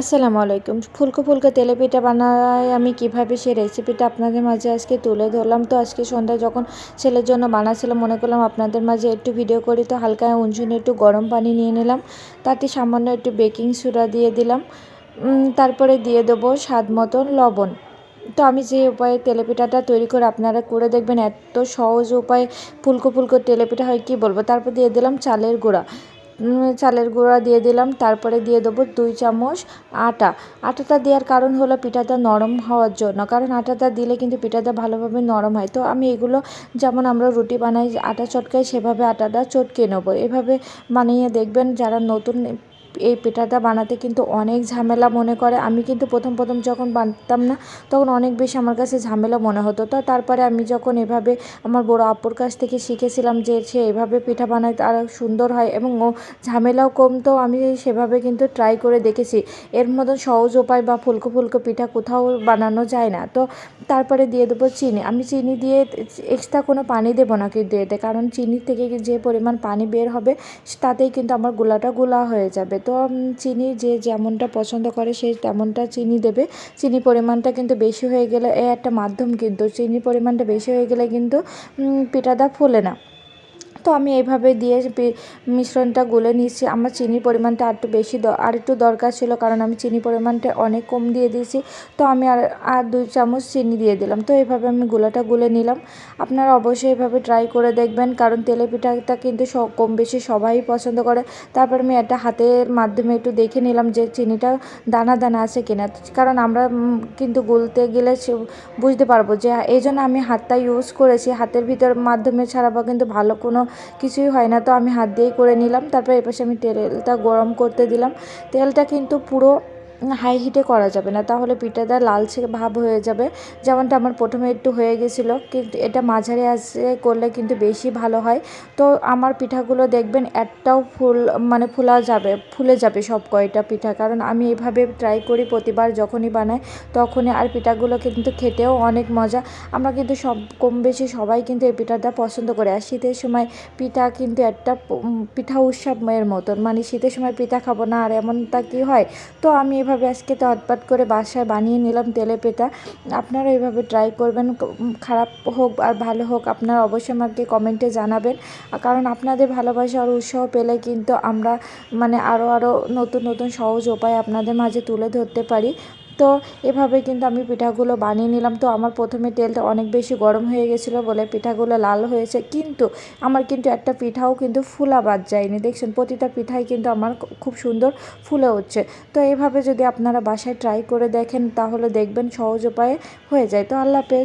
আসসালামু আলাইকুম। ফুলকো ফুলকো তেলে পিঠা বানাই আমি কীভাবে সেই রেসিপিটা আপনাদের মাঝে আজকে তুলে ধরলাম। তো আজকে সন্ধ্যায় যখন ছেলের জন্য বানাচ্ছিলাম, মনে করলাম আপনাদের মাঝে একটু ভিডিও করি, তো হালকা উঞ্চুনে একটু গরম পানি নিয়ে নিলাম। তাতে সামান্য একটু বেকিং সোডা দিয়ে দিলাম। তারপরে দিয়ে দেবো স্বাদ মতন লবণ। তো আমি যে উপায়ে তেলেপিঠাটা তৈরি করে আপনারা করে দেখবেন, এত সহজ উপায়ে ফুলকো ফুলকো তেলেপিঠা হয়, কি বলব? তারপর দিয়ে দিলাম চালের গুঁড়া। চালের গুঁড়া দিয়ে দিলাম, তারপরে দিয়ে দেবো দুই চামচ আটা। আটাটা দেওয়ার কারণ হলো পিঠাটা নরম হওয়ার জন্য, কারণ আটাটা দিলে কিন্তু পিঠাটা ভালোভাবে নরম হয়। তো আমি এগুলো যেমন আমরা রুটি বানাই, আটা চটকাই সেভাবে আটাটা চটকে নেব। এভাবে বানিয়ে দেখবেন যারা নতুন এই পিঠাটা বানাতে কিন্তু অনেক ঝামেলা মনে করে। আমি কিন্তু প্রথম প্রথম যখন বানতাম না, তখন অনেক বেশি আমার কাছে ঝামেলা মনে হতো। তো তারপরে আমি যখন এভাবে আমার বড় আপুর কাছ থেকে শিখেছিলাম যে সে এভাবে পিঠা বানায় তার সুন্দর হয় এবং ও ঝামেলাও কম, তো আমি সেভাবে কিন্তু ট্রাই করে দেখেছি। এর মতন সহজ উপায় বা ফুলকো ফুলকো পিঠা কোথাও বানানো যায় না। তো তারপরে দিয়ে দেবো চিনি। আমি চিনি দিয়ে এক্সট্রা কোনো পানি দেবো না কিন্তু এতে, কারণ চিনি থেকে যে পরিমাণ পানি বের হবে, তাতেই কিন্তু আমার গোলাটা গোলা হয়ে যাবে। তো চিনি যে যেমনটা পছন্দ করে সে তেমনটা চিনি দেবে। চিনি পরিমাণটা কিন্তু বেশি হয়ে গেলে, এ একটা মাধ্যম কিন্তু, চিনির পরিমাণটা বেশি হয়ে গেলে কিন্তু পিঠাটা ফোলে না। তো আমি এইভাবে দিয়ে মিশ্রণটা গুলে নিয়েছি। আমার চিনির পরিমাণটা আর একটু বেশি আর একটু দরকার ছিল কারণ আমি চিনি পরিমাণটা অনেক কম দিয়ে দিয়েছি। তো আমি আর আর দুই চামচ চিনি দিয়ে দিলাম। তো এইভাবে আমি গুলাটা গুলে নিলাম। আপনারা অবশ্যই এভাবে ট্রাই করে দেখবেন কারণ তেলে পিঠাটা কিন্তু কম বেশি সবাই পছন্দ করে। তারপর আমি একটা হাতের মাধ্যমে একটু দেখে নিলাম যে চিনিটা দানা দানা আছে কিনা। কারণ আমরা কিন্তু গুলতে গেলে বুঝতে পারব যে এই জন্য আমি হাতটা ইউজ করেছি। হাতের ভিতর মাধ্যমে ছাড়াবো কিন্তু ভালো কোনো কিছুই হয় না। তো আমি হাত দিয়েই করে নিলাম। তারপর এপাশে আমি তেলটা গরম করতে দিলাম। তেলটা কিন্তু পুরো হাই হিটে করা যাবে না। তাহলে পিঠাটা লালচে ভাব হয়ে যাবে। যেমনটা আমার প্রথমে একটু হয়ে গেছিল, কিন্তু এটা মাঝারি আসে করলে কিন্তু বেশি ভালো হয়। তো আমার পিঠাগুলো দেখবেন একটাও ফুল মানে ফুলা যাবে, ফুলে যাবে সব কয়টা পিঠা। কারণ আমি এভাবে ট্রাই করি প্রতিবার যখনই বানাই, তখনই আর পিঠাগুলো কিন্তু খেতেও অনেক মজা। আমরা কিন্তু সব কম বেশি সবাই কিন্তু এই পিঠাটা পছন্দ করে। আর শীতের সময় পিঠা কিন্তু একটা পিঠা উৎসবের মতন। মানে শীতের সময় পিঠা খাব না, আর এমনটা কি হয়? তো আমি এভাবে আজকে তৎপাত করে বাসায় বানিয়ে নিলাম তেলে পেটা। আপনারা এভাবে ট্রাই করবেন খারাপ হোক আর ভালো হোক, আপনারা অবশ্যই আমাকে কমেন্টে জানাবেন। কারণ আপনাদের ভালোবাসা আর উৎসাহ পেলে কিন্তু আমরা মানে আরও আরও নতুন নতুন সহজ উপায় আপনাদের মাঝে তুলে ধরতে পারি। তো এভাবে কিন্তু আমি পিঠাগুলো বানিয়ে নিলাম। তো আমার প্রথমে তেলটা অনেক বেশি গরম হয়ে গেছিল বলে পিঠাগুলো লাল হয়েছে। কিন্তু আমার কিন্তু একটা পিঠাও কিন্তু ফুলা বাদ যায়নি। দেখছেন, প্রতিটা পিঠাই কিন্তু আমার খুব সুন্দর ফুলে উঠছে। তো এভাবে যদি আপনারা বাসায় ট্রাই করে দেখেন, তাহলে দেখবেন সহজ উপায়ে হয়ে যায়। তো আল্লাহ হাফেজ।